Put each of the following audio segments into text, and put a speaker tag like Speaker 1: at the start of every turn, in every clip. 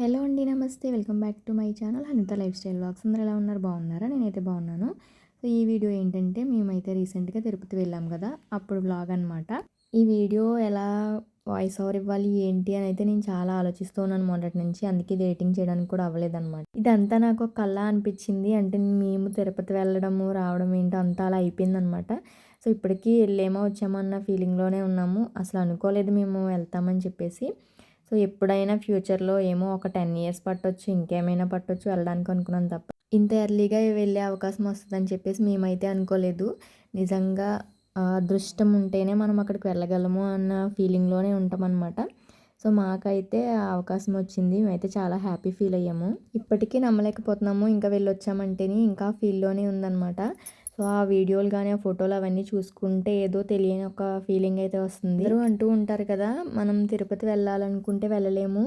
Speaker 1: Hello అండి నమస్తే. Welcome back to my channel Anitha lifestyle blogs అందరూ ఎలా ఉన్నారు? బాగున్నారా? నేనైతే బాగున్నాను. సో ఈ వీడియో ఏంటంటే మేమైతే రీసెంట్గా తిరుపతి వెళ్ళాం కదా అప్పుడు బ్లాగ్ అనమాట ఈ వీడియో ఎలా వాయిస్ ఓవర్ ఇవ్వాలి ఏంటి అని అయితే నేను చాలా ఆలోచిస్తూ ఉన్నాను మొదటి నుంచి. అందుకే ఇది ఎడిటింగ్ చేయడానికి కూడా అవ్వలేదన్నమాట. ఇదంతా నాకు ఒక కళ అనిపించింది. అంటే మేము తిరుపతి వెళ్ళడము రావడం ఏంటో అంతా అలా అయిపోయిందనమాట సో ఇప్పటికీ వెళ్ళేమో వచ్చామో అన్న ఫీలింగ్లోనే ఉన్నాము. అసలు అనుకోలేదు మేము వెళ్తామని చెప్పేసి. సో ఎప్పుడైనా ఫ్యూచర్లో ఏమో ఒక టెన్ ఇయర్స్ పట్టొచ్చు ఇంకేమైనా పట్టొచ్చు వెళ్ళడానికి అనుకున్నాం తప్ప. ఇంత ఎర్లీగా వెళ్ళే అవకాశం వస్తుందని చెప్పేసి మేమైతే అనుకోలేదు. నిజంగా అదృష్టం ఉంటేనే మనం అక్కడికి వెళ్ళగలము అన్న ఫీలింగ్లోనే ఉంటామన్నమాట. సో మాకైతే అవకాశం వచ్చింది. మేమైతే చాలా హ్యాపీ ఫీల్ అయ్యాము. ఇప్పటికీ నమ్మలేకపోతున్నాము. ఇంకా వెళ్ళొచ్చామంటేనే ఇంకా ఫీల్లోనే ఉందన్నమాట. సో ఆ వీడియోలు కానీ ఆ ఫోటోలు అవన్నీ చూసుకుంటే ఏదో తెలియని ఒక ఫీలింగ్ అయితే వస్తుంది. అందరూ అంటూ ఉంటారు కదా మనం తిరుపతి వెళ్ళాలనుకుంటే వెళ్ళలేము.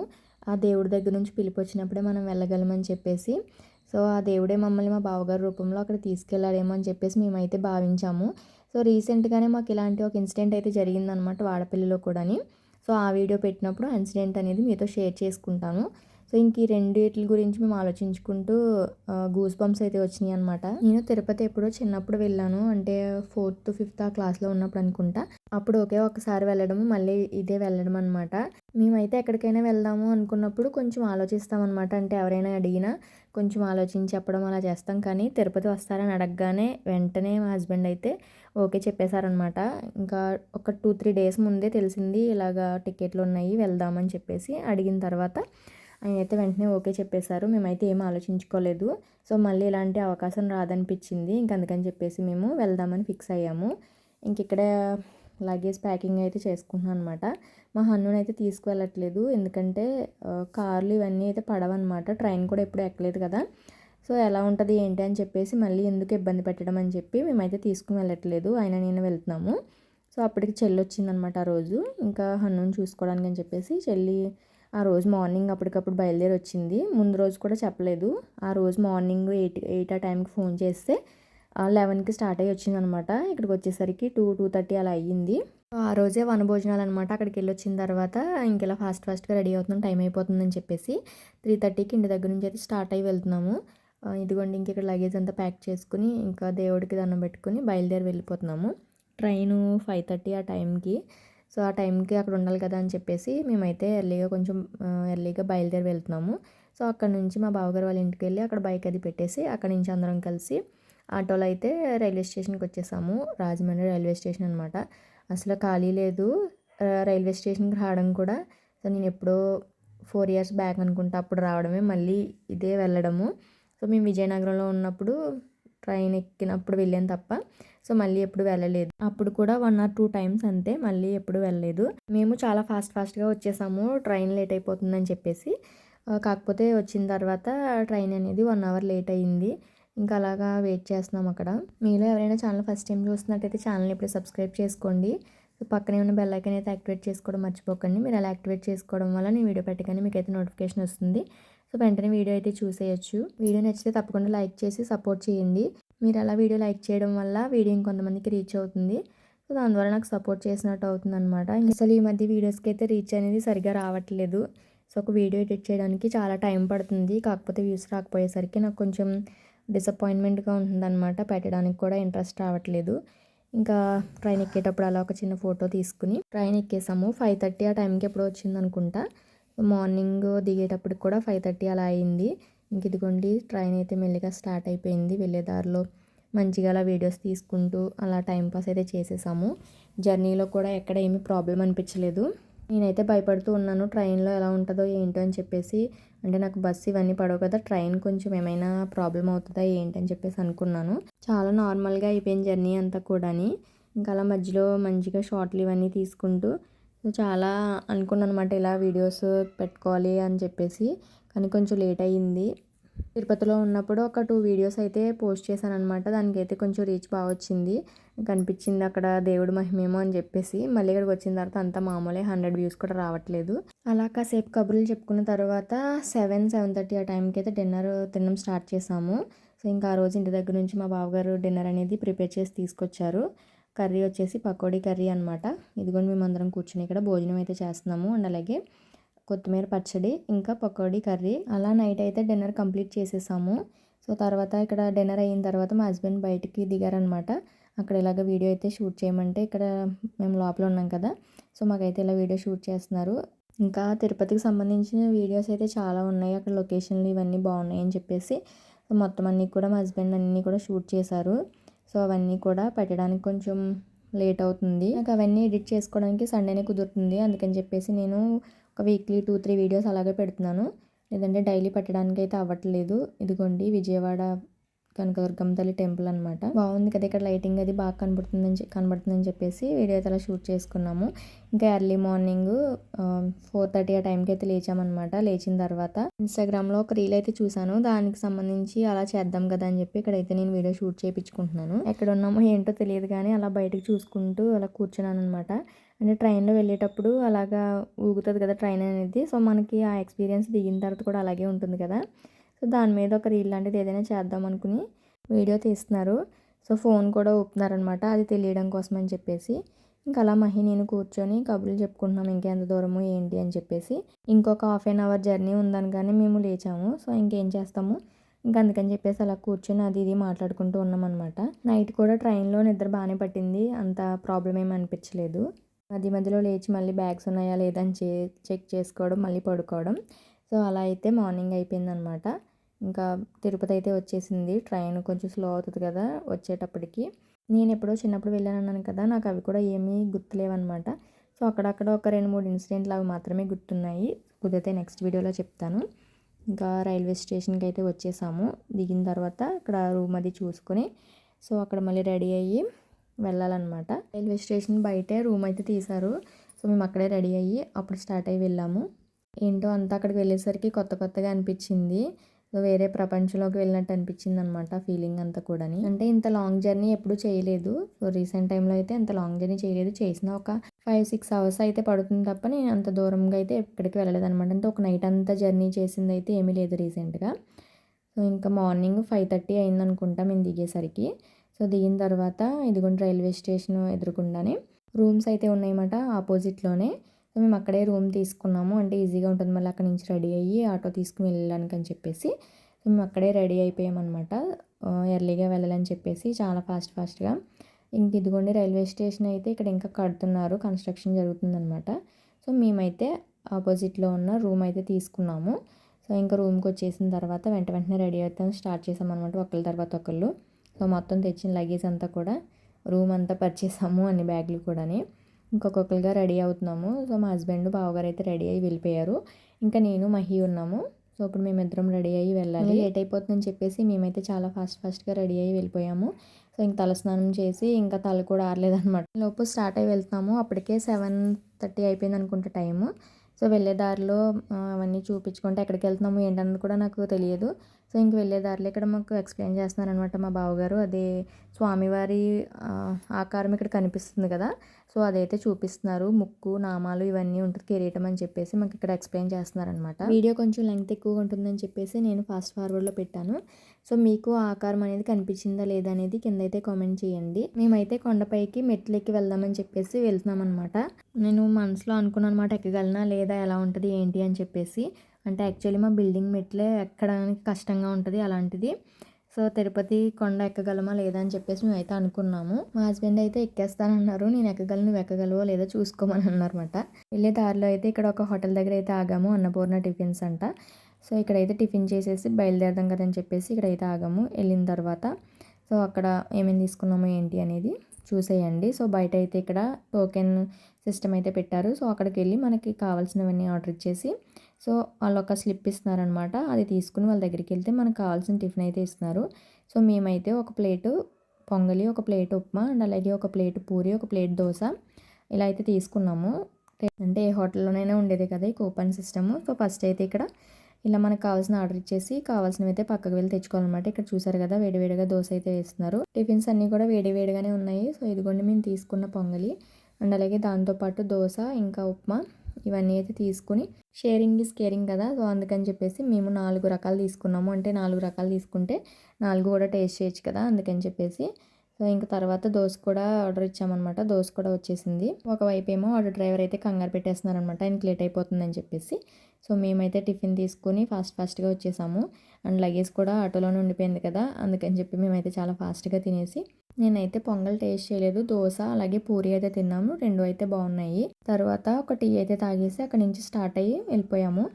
Speaker 1: ఆ దేవుడి దగ్గర నుంచి పిలిపి వచ్చినప్పుడే మనం వెళ్ళగలమని చెప్పేసి. సో ఆ దేవుడే మమ్మల్ని మా బావగారి రూపంలో అక్కడ తీసుకెళ్ళాడేమో అని చెప్పేసి మేమైతే భావించాము. సో రీసెంట్గానే మాకు ఇలాంటి ఒక ఇన్సిడెంట్ అయితే జరిగిందనమాట వాడపల్లిలో కూడాని. సో ఆ వీడియో పెట్టినప్పుడు ఇన్సిడెంట్ అనేది మీతో షేర్ చేసుకుంటాను. సో ఇంక ఈ రెండిటి గురించి మేము ఆలోచించుకుంటూ గూస్ బంప్స్ అయితే వచ్చినాయి అనమాట నేను తిరుపతి ఎప్పుడో చిన్నప్పుడు వెళ్ళాను. అంటే ఫోర్త్ ఫిఫ్త్ ఆ క్లాస్లో ఉన్నప్పుడు అనుకుంటా. అప్పుడు ఒకే ఒకసారి వెళ్ళడము మళ్ళీ ఇదే వెళ్ళడం అనమాట మేమైతే ఎక్కడికైనా వెళ్దాము అనుకున్నప్పుడు కొంచెం ఆలోచిస్తాం అనమాట అంటే ఎవరైనా అడిగినా కొంచెం ఆలోచించి చెప్పడం అలా చేస్తాం. కానీ తిరుపతి వస్తారని అడగగానే వెంటనే మా హస్బెండ్ అయితే ఓకే చెప్పేశారనమాట ఇంకా ఒక టూ త్రీ డేస్ ముందే తెలిసింది ఇలాగా టికెట్లు ఉన్నాయి వెళ్దామని చెప్పేసి అడిగిన తర్వాత ఆయన అయితే వెంటనే ఓకే చెప్పేశారు. మేమైతే ఏం ఆలోచించుకోలేదు. సో మళ్ళీ ఇలాంటి అవకాశం రాదనిపించింది. ఇంక అందుకని చెప్పేసి మేము వెళ్దామని ఫిక్స్ అయ్యాము. ఇంక ఇక్కడ లగేజ్ ప్యాకింగ్ అయితే చేసుకుంటున్నాను అనమాట మా హన్నుని అయితే తీసుకువెళ్ళట్లేదు. ఎందుకంటే కార్లు ఇవన్నీ అయితే పడవన్నమాట. ట్రైన్ కూడా ఎప్పుడు ఎక్కలేదు కదా. సో ఎలా ఉంటుంది ఏంటి అని చెప్పేసి మళ్ళీ ఎందుకు ఇబ్బంది పెట్టడం అని చెప్పి మేమైతే తీసుకుని వెళ్ళట్లేదు. ఆయన నేను వెళ్తున్నాము. సో అప్పటికి చెల్లి వచ్చిందనమాట ఆ రోజు. ఇంకా హన్నుని చూసుకోవడానికి అని చెప్పేసి చెల్లి ఆ రోజు మార్నింగ్ అప్పటికప్పుడు బయలుదేరి వచ్చింది ముందు రోజు కూడా చెప్పలేదు. ఆ రోజు మార్నింగ్ ఎయిట్ ఎయిట్ ఆ టైంకి ఫోన్ చేస్తే లెవెన్కి స్టార్ట్ అయ్యి వచ్చిందనమాట. ఇక్కడికి వచ్చేసరికి టూ టూ థర్టీ అలా అయ్యింది. ఆ రోజే వనభోజనాలు అనమాట అక్కడికి వెళ్ళి వచ్చిన తర్వాత ఇంకెలా ఫాస్ట్ ఫాస్ట్గా రెడీ అవుతున్నాం టైం అయిపోతుందని చెప్పేసి త్రీ థర్టీకి ఇంటి దగ్గర నుంచి అయితే స్టార్ట్ అయ్యి వెళ్తున్నాము. ఇదిగోండి ఇంక ఇక్కడ లగేజ్ అంతా ప్యాక్ చేసుకుని ఇంకా దేవుడికి దండం పెట్టుకుని బయలుదేరి వెళ్ళిపోతున్నాము. ట్రైను ఫైవ్ థర్టీ ఆ టైంకి. సో ఆ టైంకి అక్కడ ఉండాలి కదా అని చెప్పేసి మేమైతే ఎర్లీగా కొంచెం ఎర్లీగా బయలుదేరి వెళ్తున్నాము. సో అక్కడ నుంచి మా బావగారు వాళ్ళ ఇంటికి వెళ్ళి అక్కడ బైక్ అది పెట్టేసి అక్కడ నుంచి అందరం కలిసి ఆటోలో అయితే రైల్వే స్టేషన్కి వచ్చేసాము. రాజమండ్రి రైల్వే స్టేషన్ అనమాట అసలు ఖాళీ లేదు. రైల్వే స్టేషన్కి రావడం కూడా సో నేను ఎప్పుడో ఫోర్ ఇయర్స్ బ్యాక్ అనుకుంటా అప్పుడు రావడమే. మళ్ళీ ఇదే వెళ్ళడము. సో మేము విజయనగరంలో ఉన్నప్పుడు ట్రైన్ ఎక్కినప్పుడు వెళ్ళాను తప్ప. సో మళ్ళీ ఎప్పుడు వెళ్ళలేదు. అప్పుడు కూడా వన్ ఆర్ టూ టైమ్స్ అంతే. మళ్ళీ ఎప్పుడు వెళ్ళలేదు. మేము చాలా ఫాస్ట్ ఫాస్ట్గా వచ్చేసాము. ట్రైన్ లేట్ అయిపోతుందని చెప్పేసి. కాకపోతే వచ్చిన తర్వాత ట్రైన్ అనేది వన్ అవర్ లేట్ అయ్యింది ఇంకా అలాగా వెయిట్ చేస్తున్నాం అక్కడ. మీలో ఎవరైనా ఛానల్ ఫస్ట్ టైం చూస్తున్నట్టయితే ఛానల్ ఇప్పుడు సబ్స్క్రైబ్ చేసుకోండి. పక్కనే ఉన్న బెల్ ఐకన్ అయితే యాక్టివేట్ చేసుకోవడం మర్చిపోకండి. మీరు అలా యాక్టివేట్ చేసుకోవడం వల్ల నేను వీడియో పెట్టగానే మీకు అయితే నోటిఫికేషన్ వస్తుంది. సో వెంటనే వీడియో అయితే చూసేయచ్చు. వీడియో నచ్చితే తప్పకుండా లైక్ చేసి సపోర్ట్ చేయండి. మీరు అలా వీడియో లైక్ చేయడం వల్ల వీడియో ఇంకొంతమందికి రీచ్ అవుతుంది. సో దాని ద్వారా నాకు సపోర్ట్ చేసినట్టు అవుతుంది అనమాట అసలు ఈ మధ్య వీడియోస్కి అయితే రీచ్ అనేది సరిగా రావట్లేదు. సో ఒక వీడియో ఎడిట్ చేయడానికి చాలా టైం పడుతుంది. కాకపోతే వ్యూస్ రాకపోయేసరికి నాకు కొంచెం డిసప్పాయింట్మెంట్గా ఉంటుందన్నమాట. పెట్టడానికి కూడా ఇంట్రెస్ట్ రావట్లేదు. ఇంకా ట్రైన్ ఎక్కేటప్పుడు అలా ఒక చిన్న ఫోటో తీసుకుని ట్రైన్ ఎక్కేసాము. ఫైవ్ థర్టీ ఆ టైంకి ఎప్పుడో వచ్చింది అనుకుంటా మార్నింగ్ దిగేటప్పుడు కూడా ఫైవ్ థర్టీ అలా అయింది. ఇంక ఇదిగోండి ట్రైన్ అయితే మెల్లిగా స్టార్ట్ అయిపోయింది. వెళ్ళే దారిలో మంచిగా అలా వీడియోస్ తీసుకుంటూ అలా టైంపాస్ అయితే చేసేసాము. జర్నీలో కూడా ఎక్కడ ఏమీ ప్రాబ్లం అనిపించలేదు. నేనైతే భయపడుతూ ఉన్నాను ట్రైన్లో ఎలా ఉంటుందో ఏంటో అని చెప్పేసి. అంటే నాకు బస్సు ఇవన్నీ పడవు కదా ట్రైన్ కొంచెం ఏమైనా ప్రాబ్లం అవుతుందా ఏంటని చెప్పేసి అనుకున్నాను. చాలా నార్మల్గా అయిపోయింది జర్నీ అంతా కూడాని. ఇంకా అలా మధ్యలో మంచిగా షార్ట్లు ఇవన్నీ తీసుకుంటూ చాలా అనుకున్నాను అనమాట ఇలా వీడియోస్ పెట్టుకోవాలి అని చెప్పేసి కానీ కొంచెం లేట్ అయ్యింది. తిరుపతిలో ఉన్నప్పుడు ఒక టూ వీడియోస్ అయితే పోస్ట్ చేశాను అనమాట దానికైతే కొంచెం రీచ్ బాగా వచ్చింది. కనిపించింది అక్కడ దేవుడు మహిమేమో అని చెప్పేసి మళ్ళీ ఇక్కడికి వచ్చిన తర్వాత అంతా మామూలే హండ్రెడ్ వ్యూస్ కూడా రావట్లేదు. అలా కాసేపు కబుర్లు చెప్పుకున్న తర్వాత సెవెన్ సెవెన్ థర్టీ ఆ టైంకి అయితే డిన్నర్ తినడం స్టార్ట్ చేసాము సో ఇంకా ఆ రోజు ఇంటి దగ్గర నుంచి మా బావగారు డిన్నర్ అనేది ప్రిపేర్ చేసి తీసుకొచ్చారు. కర్రీ వచ్చేసి పకోడీ కర్రీ అనమాట ఇదిగోండి మేము అందరం కూర్చుని ఇక్కడ భోజనం అయితే చేస్తున్నాము. అండ్ అలాగే కొత్తిమీర పచ్చడి ఇంకా పకోడీ కర్రీ. అలా నైట్ అయితే డిన్నర్ కంప్లీట్ చేసేసాము. సో తర్వాత ఇక్కడ డిన్నర్ అయిన తర్వాత మా హస్బెండ్ బయటికి దిగారనమాట అక్కడ ఇలాగ వీడియో అయితే షూట్ చేయమంటే ఇక్కడ మేము లోపల ఉన్నాం కదా. సో మాకైతే ఇలా వీడియో షూట్ చేస్తున్నారు. ఇంకా తిరుపతికి సంబంధించిన వీడియోస్ అయితే చాలా ఉన్నాయి. అక్కడ లొకేషన్లు ఇవన్నీ బాగున్నాయి అని చెప్పేసి మొత్తం అన్నీ కూడా మా హస్బెండ్ అన్నీ కూడా షూట్ చేశారు. సో అవన్నీ కూడా పెట్టడానికి కొంచెం లేట్ అవుతుంది. నాకు అవన్నీ ఎడిట్ చేసుకోవడానికి సండేనే కుదురుతుంది. అందుకని చెప్పేసి నేను ఒక వీక్లీ టూ త్రీ వీడియోస్ అలాగే పెడుతున్నాను. లేదంటే డైలీ పెట్టడానికి అయితే అవ్వట్లేదు. ఇదిగోండి విజయవాడ కనకదుర్గమ్మ తల్లి టెంపుల్ అనమాట బాగుంది కదా ఇక్కడ లైటింగ్ అది బాగా కనబడుతుందని కనబడుతుందని చెప్పేసి వీడియో అయితే అలా షూట్ చేసుకున్నాము. ఇంకా ఎర్లీ మార్నింగ్ ఫోర్ థర్టీ ఆ టైంకి అయితే లేచామన్నమాట. లేచిన తర్వాత ఇన్స్టాగ్రామ్లో ఒక రీల్ అయితే చూశాను. దానికి సంబంధించి అలా చేద్దాం కదా అని చెప్పి ఇక్కడైతే నేను వీడియో షూట్ చేయించుకుంటున్నాను. ఎక్కడ ఉన్నామో ఏంటో తెలియదు కానీ అలా బయటకు చూసుకుంటూ అలా కూర్చున్నాను అనమాట అంటే ట్రైన్లో వెళ్ళేటప్పుడు అలాగా ఊగుతుంది కదా ట్రైన్ అనేది. సో మనకి ఆ ఎక్స్పీరియన్స్ దిగిన తర్వాత కూడా అలాగే ఉంటుంది కదా. సో దాని మీద ఒక రీల్ లాంటిది ఏదైనా చేద్దాం అనుకుని వీడియో తీస్తున్నారు. సో ఫోన్ కూడా ఊపుతున్నారనమాట అది తెలియడం కోసం అని చెప్పేసి. ఇంకా అలా మహి నేను కూర్చొని కబుర్లు చెప్పుకుంటున్నాం. ఇంకెంత దూరము ఏంటి అని చెప్పేసి. ఇంకొక హాఫ్ అన్ అవర్ జర్నీ ఉందనగానే మేము లేచాము. సో ఇంకేం చేస్తాము? ఇంకా అందుకని చెప్పేసి అలా కూర్చొని అది ఇది మాట్లాడుకుంటూ ఉన్నాం అనమాట నైట్ కూడా ట్రైన్లో నిద్ర బాగానే పట్టింది. అంత ప్రాబ్లం ఏమి అనిపించలేదు. మధ్య మధ్యలో లేచి మళ్ళీ బ్యాగ్స్ ఉన్నాయా లేదని చే చెక్ చేసుకోవడం మళ్ళీ పడుకోవడం. సో అలా అయితే మార్నింగ్ అయిపోయిందనమాట ఇంకా తిరుపతి అయితే వచ్చేసింది. ట్రైన్ కొంచెం స్లో అవుతుంది కదా వచ్చేటప్పటికి. నేను ఎప్పుడో చిన్నప్పుడు వెళ్ళాను అన్నాను కదా నాకు అవి కూడా ఏమీ గుర్తులేవన్నమాట. సో అక్కడక్కడ ఒక రెండు మూడు ఇన్సిడెంట్లు అవి మాత్రమే గుర్తున్నాయి. కుదిరితే నెక్స్ట్ వీడియోలో చెప్తాను. ఇంకా రైల్వే స్టేషన్కి అయితే వచ్చేసాము. దిగిన తర్వాత అక్కడ రూమ్ అది చూసుకొని సో అక్కడ మళ్ళీ రెడీ అయ్యి వెళ్ళాలన్నమాట. రైల్వే స్టేషన్ బయటే రూమ్ అయితే తీశారు. సో మేము అక్కడే రెడీ అయ్యి అప్పుడు స్టార్ట్ అయ్యి వెళ్ళాము. ఏంటో అంతా అక్కడికి వెళ్ళేసరికి కొత్త కొత్తగా అనిపించింది. వేరే ప్రపంచంలోకి వెళ్ళినట్టు అనిపించింది అనమాట ఫీలింగ్ అంతా కూడాని. అంటే ఇంత లాంగ్ జర్నీ ఎప్పుడు చేయలేదు. సో రీసెంట్ టైంలో అయితే ఇంత లాంగ్ జర్నీ చేయలేదు. చేసిన ఒక ఫైవ్ సిక్స్ అవర్స్ అయితే పడుతుంది తప్ప నేను అంత దూరంగా అయితే ఎక్కడికి వెళ్ళలేదు అనమాట అంటే ఒక నైట్ అంతా జర్నీ చేసింది అయితే ఏమీ లేదు రీసెంట్గా సో ఇంకా మార్నింగ్ ఫైవ్ థర్టీ అయింది అనుకుంటా మేము దిగేసరికి. సో దిగిన తర్వాత ఇదిగోండి రైల్వే స్టేషన్ ఎదురుకుండానే రూమ్స్ అయితే ఉన్నాయన్నమాట ఆపోజిట్లోనే సో మేము అక్కడే రూమ్ తీసుకున్నాము. అంటే ఈజీగా ఉంటుంది. మళ్ళీ అక్కడ నుంచి రెడీ అయ్యి ఆటో తీసుకుని వెళ్ళడానికి అని చెప్పేసి. మేము అక్కడే రెడీ అయిపోయామన్నమాట. ఎర్లీగా వెళ్ళాలని చెప్పేసి చాలా ఫాస్ట్ ఫాస్ట్గా. ఇంక ఇదిగోండి రైల్వే స్టేషన్ అయితే ఇక్కడ ఇంకా కడుతున్నారు. కన్స్ట్రక్షన్ జరుగుతుందన్నమాట. సో మేమైతే ఆపోజిట్లో ఉన్న రూమ్ అయితే తీసుకున్నాము. సో ఇంకా రూమ్కి వచ్చేసిన తర్వాత వెంట వెంటనే రెడీ అవుతాం. స్టార్ట్ చేసామన్నమాట ఒకళ్ళ తర్వాత ఒకళ్ళు. సో మొత్తం తెచ్చిన లగేజ్ అంతా కూడా రూమ్ అంతా పరిచేసాము అన్ని బ్యాగులు కూడాని. ఇంకొకరుగా రెడీ అవుతున్నాము. సో మా హస్బెండ్ బావగారు అయితే రెడీ అయ్యి వెళ్ళిపోయారు. ఇంకా నేను మహి ఉన్నాము. సో ఇప్పుడు మేమిద్దరం రెడీ అయ్యి వెళ్ళాలి. లేట్ అయిపోతుందని చెప్పేసి మేమైతే చాలా ఫాస్ట్ ఫాస్ట్గా రెడీ అయ్యి వెళ్ళిపోయాము. సో ఇంక తలస్నానం చేసి ఇంకా తల కూడా ఆరలేదనమాట లోపు స్టార్ట్ అయ్యి వెళ్తాము అప్పటికే సెవెన్ థర్టీ అయిపోయింది అనుకుంటా టైము. సో వెళ్ళే దారిలో అవన్నీ చూపించుకుంటే ఎక్కడికి వెళ్తున్నాము ఏంటన్నది కూడా నాకు తెలియదు. సో ఇంక వెళ్ళే దారిలో ఇక్కడ మాకు ఎక్స్ప్లెయిన్ చేస్తున్నారనమాట మా బావగారు. అదే స్వామివారి ఆకారం ఇక్కడ కనిపిస్తుంది కదా. సో అదైతే చూపిస్తున్నారు. ముక్కు నామాలు ఇవన్నీ ఉంటుంది కిరీటం అని చెప్పేసి మాకు ఇక్కడ ఎక్స్ప్లెయిన్ చేస్తున్నారనమాట వీడియో కొంచెం లెంగ్త్ ఎక్కువగా ఉంటుందని చెప్పేసి నేను ఫాస్ట్ ఫార్వర్డ్లో పెట్టాను. సో మీకు ఆకారం అనేది కనిపించిందా లేదా అనేది కింద అయితే కామెంట్ చేయండి. మేమైతే కొండపైకి మెట్లు ఎక్కి వెళ్దామని చెప్పేసి వెళ్తున్నాం అనమాట నేను మనసులో అనుకున్నాను అనమాట ఎక్కగలనా లేదా ఎలా ఉంటుంది ఏంటి అని చెప్పేసి. అంటే యాక్చువల్లీ మా బిల్డింగ్ మెట్లే ఎక్కడానికి కష్టంగా ఉంటుంది అలాంటిది. సో తిరుపతి కొండ ఎక్కగలమా లేదా అని చెప్పేసి మేమైతే అనుకున్నాము. మా హస్బెండ్ అయితే ఎక్కేస్తానన్నారు. నేను ఎక్కగలను నువ్వు ఎక్కగలవో లేదో చూసుకోమని అన్నారన్నమాట. వెళ్ళే దారిలో అయితే ఇక్కడ ఒక హోటల్ దగ్గర అయితే ఆగాము అన్నపూర్ణ టిఫిన్స్ అంట. సో ఇక్కడైతే టిఫిన్ చేసేసి బయలుదేరదాం కదని చెప్పేసి ఇక్కడైతే ఆగాము. వెళ్ళిన తర్వాత సో అక్కడ ఏమేమి తీసుకున్నాము ఏంటి అనేది చూసేయండి. సో బయట అయితే ఇక్కడ టోకెన్ సిస్టమ్ అయితే పెట్టారు. సో అక్కడికి వెళ్ళి మనకి కావాల్సినవన్నీ ఆర్డర్ ఇచ్చేసి సో వాళ్ళు ఒక స్లిప్ ఇస్తున్నారనమాట. అది తీసుకుని వాళ్ళ దగ్గరికి వెళ్తే మనకు కావాల్సిన టిఫిన్ అయితే ఇస్తున్నారు. సో మేమైతే ఒక ప్లేటు పొంగలి ఒక ప్లేట్ ఉప్మా అండ్ అలాగే ఒక ప్లేట్ పూరి ఒక ప్లేట్ దోశ ఇలా అయితే తీసుకున్నాము. అంటే ఏ హోటల్లోనైనా ఉండేది కదా ఈ కూపన్ సిస్టమ్. సో ఫస్ట్ అయితే ఇక్కడ ఇలా మనకు కావాల్సిన ఆర్డర్ ఇచ్చేసి కావాల్సినవి అయితే పక్కకు వెళ్ళి తెచ్చుకోవాలన్నమాట. ఇక్కడ చూసారు కదా వేడివేడిగా దోశ అయితే వేస్తున్నారు. టిఫిన్స్ అన్నీ కూడా వేడివేడిగానే ఉన్నాయి. సో ఇదిగోండి మేము తీసుకున్న పొంగలి అండ్ అలాగే దాంతోపాటు దోశ ఇంకా ఉప్మా ఇవన్నీ అయితే తీసుకుని షేరింగ్ ఈస్ కేరింగ్ కదా. సో అందుకని చెప్పేసి మేము నాలుగు రకాలు తీసుకున్నాము. అంటే నాలుగు రకాలు తీసుకుంటే నాలుగు కూడా టేస్ట్ చేయొచ్చు కదా అందుకని చెప్పేసి. సో సో ఇంకా తర్వాత దోశ కూడా ఆర్డర్ ఇచ్చామన్నమాట. దోశ కూడా వచ్చేసింది. ఒకవైపు ఏమో ఆర్డర్ డ్రైవర్ అయితే కంగారు పెట్టేస్తున్నారనమాట ఆయనకి లేట్ అయిపోతుందని చెప్పేసి. సో మేమైతే టిఫిన్ తీసుకుని ఫాస్ట్ ఫాస్ట్గా వచ్చేసాము. అండ్ లగేజ్ కూడా ఆటోలోనే ఉండిపోయింది కదా. అందుకని చెప్పి మేమైతే చాలా ఫాస్ట్గా తినేసి నేనైతే పొంగల్ టేస్ట్ చేయలేదు. దోశ అలాగే పూరి అయితే తిన్నాము. రెండు అయితే బాగున్నాయి. తర్వాత ఒక టీ అయితే తాగేసి అక్కడి నుంచి స్టార్ట్ అయ్యి వెళ్ళిపోయాము.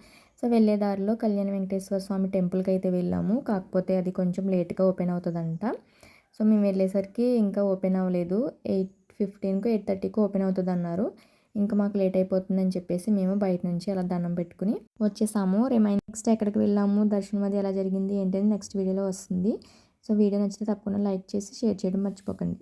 Speaker 1: సో వెళ్ళే దారిలో కళ్యాణ వెంకటేశ్వర స్వామి టెంపుల్కి అయితే వెళ్ళాము. కాకపోతే అది కొంచెం లేట్గా ఓపెన్ అవుతుందంట. సో మేము వెళ్ళేసరికి ఇంకా ఓపెన్ అవ్వలేదు. ఎయిట్ ఫిఫ్టీన్కు ఎయిట్ థర్టీకి ఓపెన్ అవుతుంది అన్నారు ఇంకా మాకు లేట్ అయిపోతుందని చెప్పేసి మేము బయట నుంచి అలా దండం పెట్టుకుని వచ్చేసాము. రిమైన్ నెక్స్ట్ ఎక్కడికి వెళ్ళాము? దర్శనం అది ఎలా జరిగింది? ఏంటని నెక్స్ట్ వీడియోలో వస్తుంది. సో వీడియో నచ్చితే తప్పకుండా లైక్ చేసి షేర్ చేయడం మర్చిపోకండి.